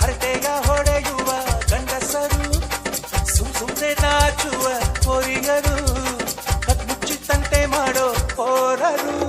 ಹರಟೆಯ ಹೊಡೆಯುವ ಗಂಡಸರು ಸುಮ್ ನಾಚುವ ಹೊರಿಗರು ಕತ್ಮುಚ್ಚಿ ಮಾಡೋ ಹೋರರು